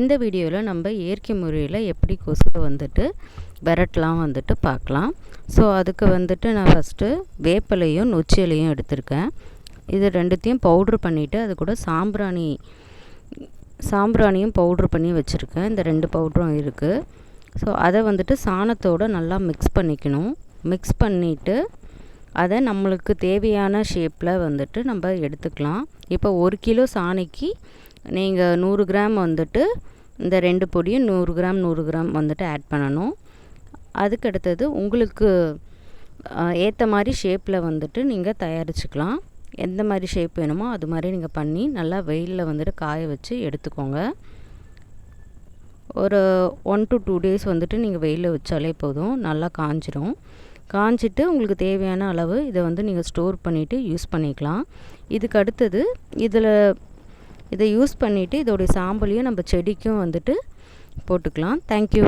இந்த வீடியோவில் நம்ம இயற்கை முறையில் எப்படி கொசுவை வந்துட்டு விரட்டலாம் வந்துட்டு பார்க்கலாம். ஸோ அதுக்கு வந்துட்டு நான் ஃபஸ்ட்டு வேப்பிலையும் நொச்சிலையும் எடுத்திருக்கேன். இது ரெண்டுத்தையும் பவுட்ரு பண்ணிவிட்டு அது கூட சாம்பிராணி சாம்பிராணியும் பவுட்ரு பண்ணி வச்சுருக்கேன். இந்த ரெண்டு பவுட்ரும் இருக்குது ஸோ அதை வந்துட்டு சாணத்தோடு நல்லா மிக்ஸ் பண்ணிக்கணும். மிக்ஸ் பண்ணிவிட்டு அதை நம்மளுக்கு தேவையான ஷேப்பில் வந்துட்டு நம்ம எடுத்துக்கலாம். இப்போ ஒரு கிலோ சாணிக்கு நீங்கள் நூறு கிராம் வந்துட்டு இந்த ரெண்டு பொடியும் நூறு கிராம் நூறு கிராம் வந்துட்டு ஆட் பண்ணணும். அதுக்கு அடுத்தது உங்களுக்கு ஏற்ற மாதிரி ஷேப்பில் வந்துட்டு நீங்கள் தயாரிச்சுக்கலாம். எந்த மாதிரி ஷேப் வேணுமோ அது மாதிரி நீங்கள் பண்ணி நல்லா வெயிலில் வந்துட்டு காய வச்சு எடுத்துக்கோங்க. ஒரு ஒன் டு டூ டேஸ் வந்துட்டு நீங்கள் வெயிலில் வச்சாலே போதும் நல்லா காஞ்சிரும். காஞ்சிட்டு உங்களுக்கு தேவையான அளவு இதை வந்து நீங்கள் ஸ்டோர் பண்ணிவிட்டு யூஸ் பண்ணிக்கலாம். இதுக்கு அடுத்தது இதில் இதை யூஸ் பண்ணிவிட்டு இதோடைய சாம்பலையும் நம்ம செடிக்கும் வந்துட்டு போட்டுக்கலாம். தேங்க்யூ